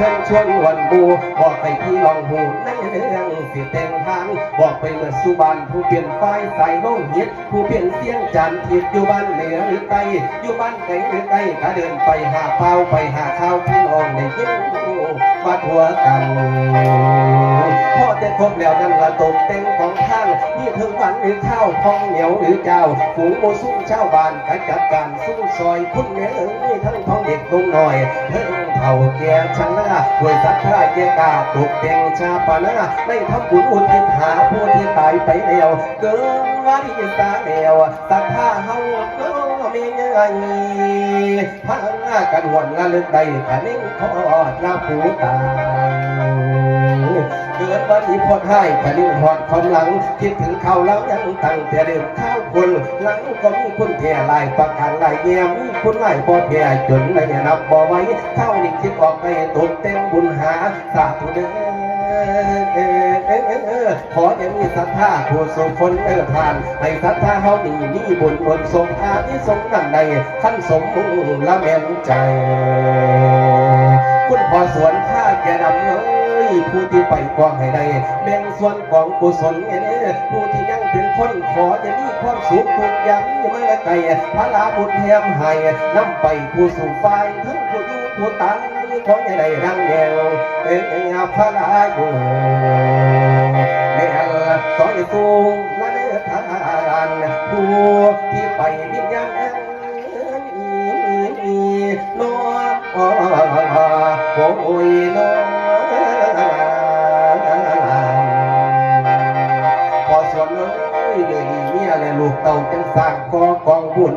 เชิญชวนวันบูบอกไปที่ลองหูในเรื่องสิแต่งทางบอกไปเมื่อสุบานผู้เปลี่ยนไฟใส่โลงหิตผู้เปลี่ยนเสียงจันทร์ทิพย์อยู่บ้านเหนือหรือใต้อยู่บ้านไหนหรือใต้ถ้าเดินไปหาเป้าไปหาข้าวพี่น้องในยิ้มมาทัวกันพอจะครบแล้วนั่นละตกเต็งของท่านนี่ถึงวันหรือข้าวทองเหนียวหรือเจ้าฝูงโมซุ่มเช่าวบ้านกัจัดการสู้ซอยคุณเนื้อเอ้ทั้งท้องเด็กตรงหน่อยเพิ่ง เท่าแก่ชนะด้วยศรัทธาเกียรกาตกแต่งชาปนาได้ทำบุญอุทิศหาผู้ที่ตายไปแล้วเกินวันตาแล้วศรัทธาเฮาก็มีเงินพังกันหวนละลึกใดขันนิ่งทอดละผู้ตายเกิดวันนี้พอดให้ผลิตหอดความหลัง คิดถึงเขาแล้วยังตั้งแต่เดิมข้า คนหลังก็มีคุณแก่ลายประกันลายแย่มีคุณลายพอแก่จนไม่นับบ่ไว้เท่านี้คิดออกไปตกเต็มบุญหาสาธุเด้อขออย่ามีศรัทธาผู้สุคนเออทานให้ศรัทธาเฮาดีมีบุญบนทรงทานที่ทรงนั่นใดขั้นสมมุงละแม่นใจ คุณพอสวนข้าแกดำเอ้ยผู้ที่ไปกองให้ได้แบ่งส่วนของกุศลเอ้ผู้ที่ยั เป็นคนขอจะมีความสุขทุกอย่างไม่ละไกลพระลาบุญแถมให้นำไปผู้สู่ไฟทั้งผู้อยู่ผู้ตายขอจะได้รังแนวเอ้ยพระลาอยู่แม่ละสอยสูงละเนื้อทานผู้ที่ไปวิญญาณนอโอ้ยนอ เต่าจังสร้างกอกองบุญ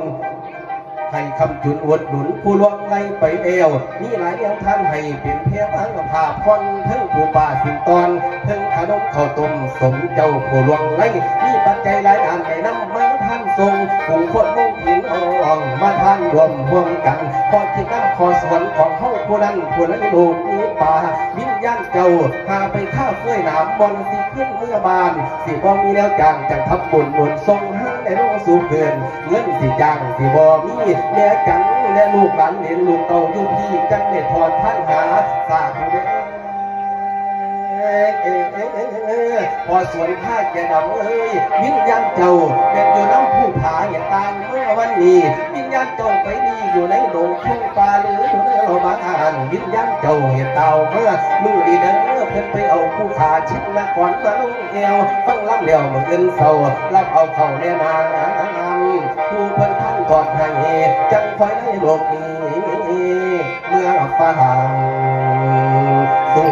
ให้คำจุนอวดหนุนผู้ล่วงไล่ไปเอวมีหลายแนวทางให้เปลี่ยนเพียงอังภาพคนทั้งผู้ป่าสิงตอนทั้งขนมข้าวต้มสมเจ้าผู้ล่วงไล่มีปัจจัยหลายอันให้นำมาท่านทรงผู้คนมุ่งผินอ่องมาท่านรวมห่วมกันพอที่นั่งขอสวนของเขาผู้นั้นผู้นั้นลูกนี้ป่าวิญญาณเจ้าพาไปข้าเฟื่อยหนามบอลสิขึ้นเมื่อบานสิบ่มีแล้วจางจังทับบุญบุญทรงห้า ในโลกสู่เพื่นเงินสิจางสิบ่มีแม่จังและลูกหลานเห็นลูกเต่าอยู่พี่จังเด็ดถอนท่านหาสาธุเด้พอสวยผ้าแกดำเอ้ยวิญญาณเจ้าเป็นอยู่น้ำผู้ผาอย่าตามเมื่อวันนี้วิญญาณเจ้าไปดีอยู่ในโดงทุ่งป่าหรืออยู่ในโรงมาอ่านวิญญาณเจ้าเห็นเต่าเมื่อมือดีเด้อ เพิ่นไปเอาผู้ขาชิดนะก่อนมาลงเอวฟังลำเหลียวมือเงินเศร้ารับเอาเข่าแน่นางผู้เพิ่นท่านกอดให้จังคอยได้โลบีเมื่อฟ้าสู่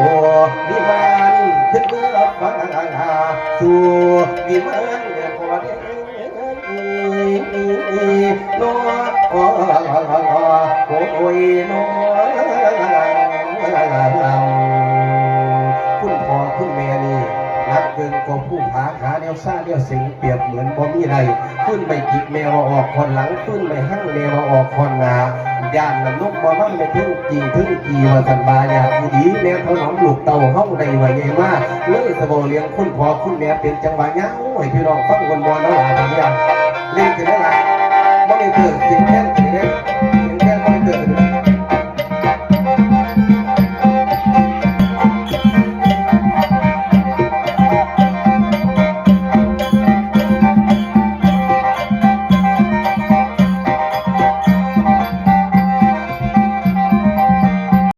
วิมานขึ้นเมื่อฟ้าสู่วิมาน ซ่าแนวสิงเปียบเหมือนบ่มีไรขึ้นไปกิบแมวออกคนหลังขึ้นไปแหั่งแมวออกคนหนาย่านน้ำนกบ่มั่งไม่ถึงกี่ถึงกี่ว่าสันบาอยากดีแม่เขาหนอมลูกเต่าห้องใด้ไว้ใหญ่มากเลยสะโบเลี้ยงคุณพ่อคุณแม่เป็นจังหวะยาวให้พี่น้องฟังคนบอลแล้วหลานอย่างเล่นกันได้ละบ่ได้เถิดสิ่ง